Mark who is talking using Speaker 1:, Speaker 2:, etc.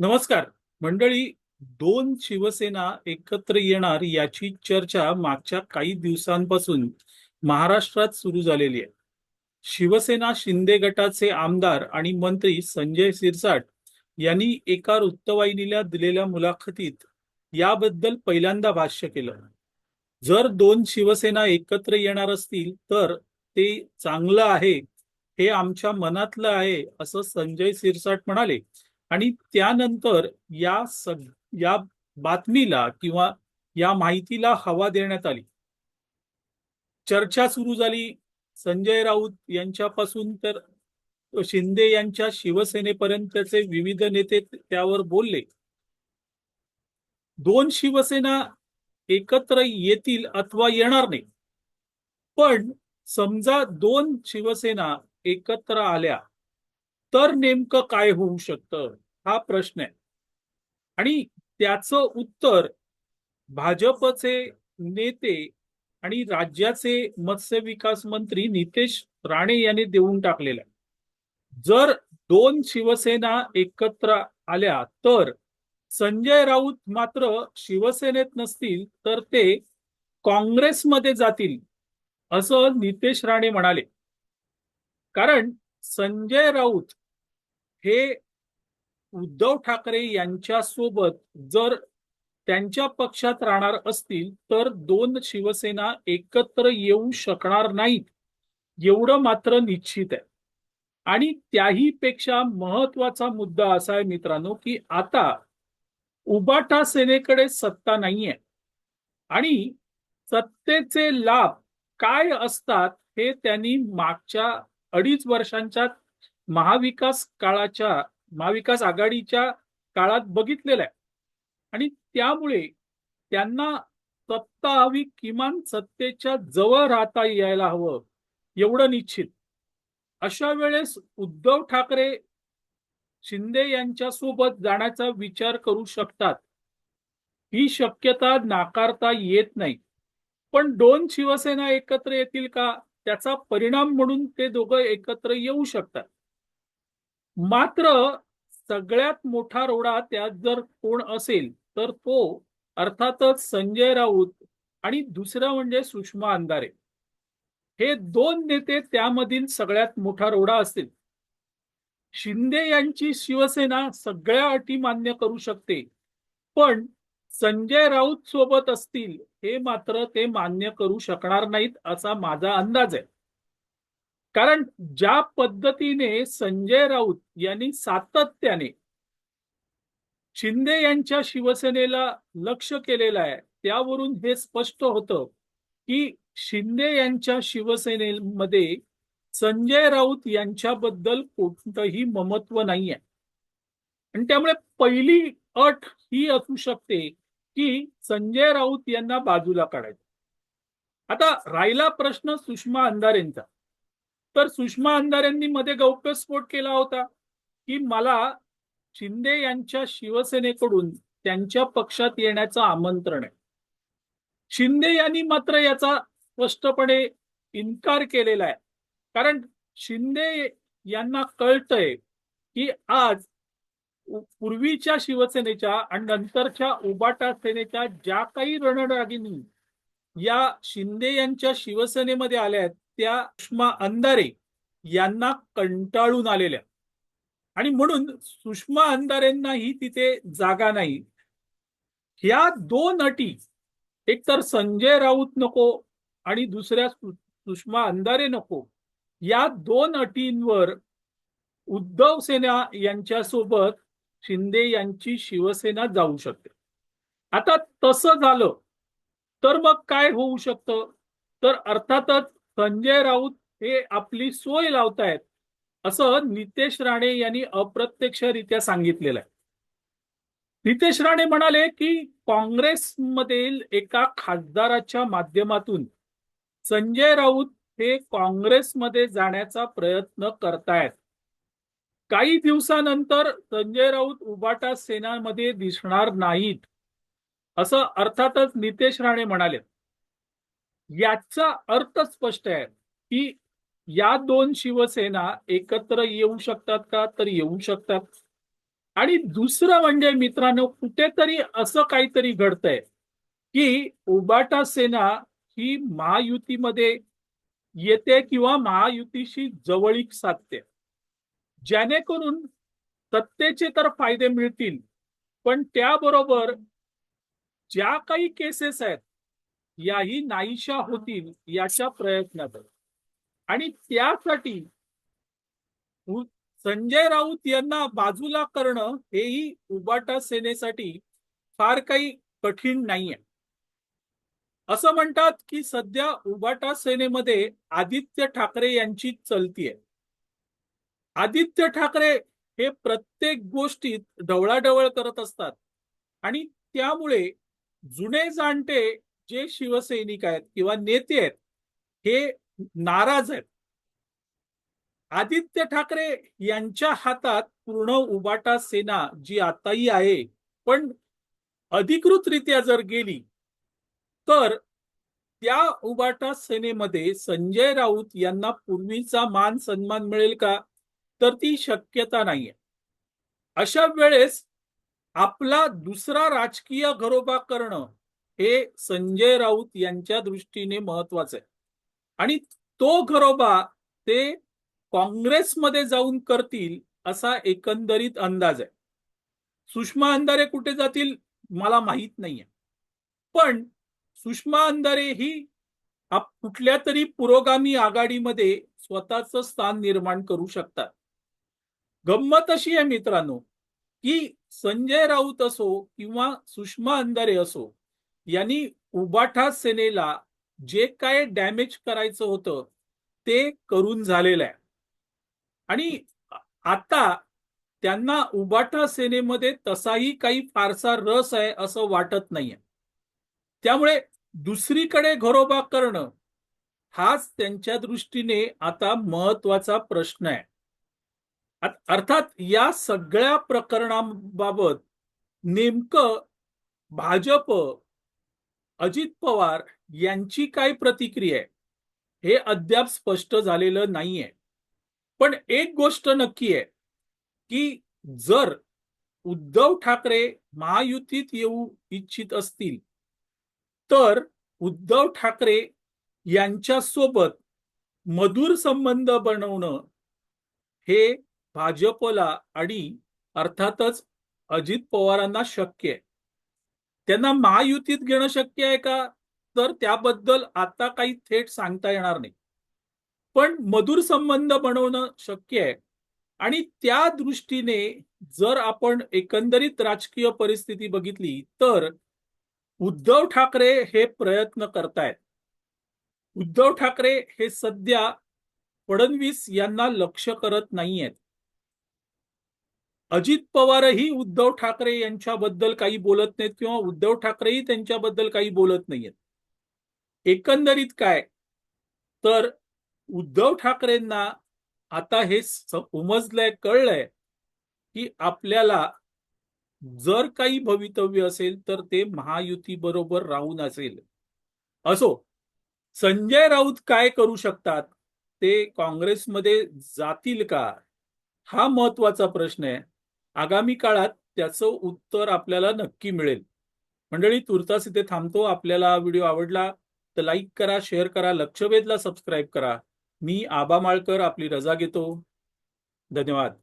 Speaker 1: नमस्कार. मंडळी दोन शिवसेना एकत्र येणार याची चर्चा मागच्या काही दिवसांपासून महाराष्ट्रात सुरू झालेली आहे. शिवसेना शिंदे गटाचे आमदार आणि मंत्री संजय सिरसाट यांनी एका वृत्तवाहिनीला दिलेल्या मुलाखतीत याबद्दल पहिल्यांदा भाष्य केलं. जर दोन शिवसेना एकत्र येणार असतील तर ते चांगलं आहे हे आमच्या मनातलं आहे असं संजय सिरसाट म्हणाले. आणि त्यानंतर या सग या बातमीला किंवा या माहितीला हवा देण्यात आली. चर्चा सुरू झाली. संजय राऊत यांच्यापासून तर शिंदे यांच्या शिवसेनेपर्यंतचे विविध नेते त्यावर बोलले. दोन शिवसेना एकत्र येतील अथवा येणार नाही. पण समजा दोन शिवसेना एकत्र आल्या तर नेमकं काय होऊ शकतं? हा प्रश्न आहे. आणि त्याचं उत्तर भाजपचे नेते आणि राज्याचे मत्स्य विकास मंत्री नितेश राणे यांनी देऊन टाकलेलं आहे. जर दोन शिवसेना एकत्र आल्या तर संजय राऊत मात्र शिवसेनेत नसतील तर ते काँग्रेसमध्ये जातील असं नितेश राणे म्हणाले. कारण संजय राऊत हे उद्धव ठाकरे यांच्या सोबत जर त्यांच्या पक्षात राहणार असतील तर दोन शिवसेना एकत्र येऊ शकणार नाहीत. एवढं मात्र निश्चित आहे. आणि त्याही पेक्षा महत्त्वाचा मुद्दा असा आहे मित्रांनो की आता उबाटा सेनेकडे सत्ता नाहीये. आणि सत्तेचे लाभ काय असतात हे त्यांनी मागच्या अडीच वर्षांच्या महाविकास काळाच्या महाविकास आघाडीच्या काळात बघितलेलं आहे. आणि त्यामुळे त्यांना सत्ता हवी किमान सत्तेच्या जवळ राहता यायला हवं एवढं निश्चित. अशा वेळेस उद्धव ठाकरे शिंदे यांच्या सोबत जाण्याचा विचार करू शकतात. ही शक्यता नाकारता येत नाही. पण दोन शिवसेना एकत्र येतील का? त्याचा परिणाम म्हणून ते दोघं एकत्र येऊ शकतात. मात्र सगळ्यात मोठा रोडा त्यात जर कोण असेल तर तो अर्थातच संजय राऊत आणि दुसरं म्हणजे सुषमा अंधारे. हे दोन नेते त्यामधील सगळ्यात मोठा रोडा असतील शिंदे यांची शिवसेना सगळ्या अटी मान्य करू शकते पण संजय राऊत सोबत असतील हे मात्र ते मान्य करू शकणार नाहीत असा माझा अंदाज आहे. कारण ज्या पद्धतीने संजय राऊत यांनी सातत्याने शिंदे यांच्या शिवसेनेला लक्ष केलेलं आहे त्यावरून हे स्पष्ट होतं की शिंदे यांच्या शिवसेनेमध्ये संजय राऊत यांच्याबद्दल कोणतंही ममत्व नाहीये. आणि त्यामुळे पहिली अट ही असू शकते की संजय राऊत यांना बाजूला काढायचं. आता राहिला प्रश्न सुषमा अंधारेंचा. तर सुषमा अंधारेंनी मध्ये गौप्यस्फोट केला होता की मला शिंदे यांच्या शिवसेनेकडून त्यांच्या पक्षात येण्याचं आमंत्रण आहे. शिंदे यांनी मात्र याचा स्पष्टपणे इन्कार केलेला आहे. कारण शिंदे यांना कळतंय की आज पूर्वीच्या शिवसेनेच्या आणि नंतरच्या उबाटा सेनेच्या ज्या काही रणरागिनी या शिंदे यांच्या शिवसेनेमध्ये आल्या आहेत त्या सुषमा अंधारे यांना कंटाळून आलेल्या. आणि म्हणून सुषमा अंधारेंनाही तिथे जागा नाही. ह्या दोन अटी एक तर संजय राऊत नको आणि दुसऱ्या सुषमा अंधारे नको या दोन अटींवर उद्धव सेना यांच्यासोबत शिंदे यांची शिवसेना जाऊ शकते. आता तसं झालं तर मग काय होऊ शकतं? तर अर्थातच संजय राऊत हे आपली सोय लावतायत असं नितेश राणे यांनी अप्रत्यक्षरित्या सांगितलेलं आहे. नितेश राणे म्हणाले की काँग्रेसमधील एका खासदाराच्या माध्यमातून संजय राऊत हे काँग्रेसमध्ये जाण्याचा प्रयत्न करतायत. काही दिवसानंतर संजय राऊत उबाटा सेनामध्ये दिसणार नाहीत असं अर्थातच नितेश राणे म्हणाले याचा अर्थ स्पष्ट आहे की या दोन शिवसेना एकत्र येऊ शकतात का? तर येऊ शकतात. आणि दुसरं म्हणजे मित्रांनो कुठेतरी असं काहीतरी घडतंय की उबाटा सेना ही महायुतीमध्ये येते किंवा महायुतीशी जवळीक साधते. जेणेकरून सत्तेचे तर फायदे मिळतील पण त्याबरोबर ज्या काही केसेस आहेत याही नाहीशा होतील याच्या प्रयत्नात. आणि त्यासाठी संजय राऊत यांना बाजूला करणं हेही उबाटा सेनेसाठी फार काही कठीण नाहीये. असं म्हणतात की सध्या उबाटा सेनेमध्ये आदित्य ठाकरे यांची चलती आहे. आदित्य ठाकरे हे प्रत्येक गोष्टीत ढवळाढवळ करत असतात. आणि त्यामुळे जुने जाणते जे शिवसैनिक आहेत किंवा नेते आहेत हे नाराज आहेत. आदित्य ठाकरे यांच्या हातात पूर्ण उबाटा सेना जी आताही आहे पण अधिकृतरित्या जर गेली तर त्या उबाटा सेनेमध्ये संजय राऊत यांना पूर्वीचा मान सन्मान मिळेल का? तर ती शक्यता नाहीये. अशा वेळेस आपला दुसरा राजकीय घरोबा करणं हे संजय राऊत यांच्या दृष्टीने महत्वाचं आहे. आणि तो घरोबा ते काँग्रेसमध्ये जाऊन करतील असा एकंदरीत अंदाज आहे. सुषमा अंधारे कुठे जातील मला माहीत नाहीये. पण सुषमा अंधारे ही कुठल्या तरी पुरोगामी आघाडीमध्ये स्वतःचं स्थान निर्माण करू शकतात. गंमत अशी आहे मित्रांनो की संजय राऊत असो किंवा सुषमा अंधारे असो यांनी उबाठा सेनेला जे काय डॅमेज करायचं होतं ते करून झालेलं आहे. आणि आता त्यांना उबाठा सेनेमध्ये तसाही काही फारसा रस आहे असं वाटत नाहीये. त्यामुळे दुसरीकडे घरोबा करणं हाच त्यांच्या दृष्टीने आता महत्त्वाचा प्रश्न आहे. अर्थात या सगळ्या प्रकरणाबाबत नेमकं भाजप अजित पवार यांची काय प्रतिक्रिया आहे? हे अद्याप स्पष्ट झालेलं नाहीये. पण एक गोष्ट नक्की आहे की जर उद्धव ठाकरे महायुतीत येऊ इच्छित असतील तर उद्धव ठाकरे यांच्यासोबत मधुर संबंध बनवणं हे भाजपला आणि अर्थातच अजित पवारांना शक्य आहे. त्यांना महायुतीत घेणं शक्य आहे का? तर त्याबद्दल आता काही थेट सांगता येणार नाही. पण मधुर संबंध बनवणं शक्य आहे. आणि त्या दृष्टीने जर आपण एकंदरीत राजकीय परिस्थिती बघितली तर उद्धव ठाकरे हे प्रयत्न करतायत. उद्धव ठाकरे हे सध्या फडणवीस यांना लक्ष करत नाहीयेत. अजित पवारही उद्धव ठाकरे यांच्याबद्दल काही बोलत नाहीत किंवा उद्धव ठाकरेही त्यांच्याबद्दल काही बोलत नाहीयेत. एकंदरीत काय? तर उद्धव ठाकरेंना आता हे उमजलंय कळलंय की आपल्याला जर काही भवितव्य असेल तर ते महायुती बरोबर राहून असेल. असो संजय राऊत काय करू शकतात? ते काँग्रेसमध्ये जातील का? हा महत्त्वाचा प्रश्न आहे. आगामी काळात त्याचं उत्तर आपल्याला नक्की मिळेल. मंडळी तुर्तास इथे थांबतो. आपल्याला व्हिडिओ आवडला तर लाईक करा शेअर करा लक्षवेधला सबस्क्राईब करा. मी आबा माळकर आपली रजा घेतो. धन्यवाद.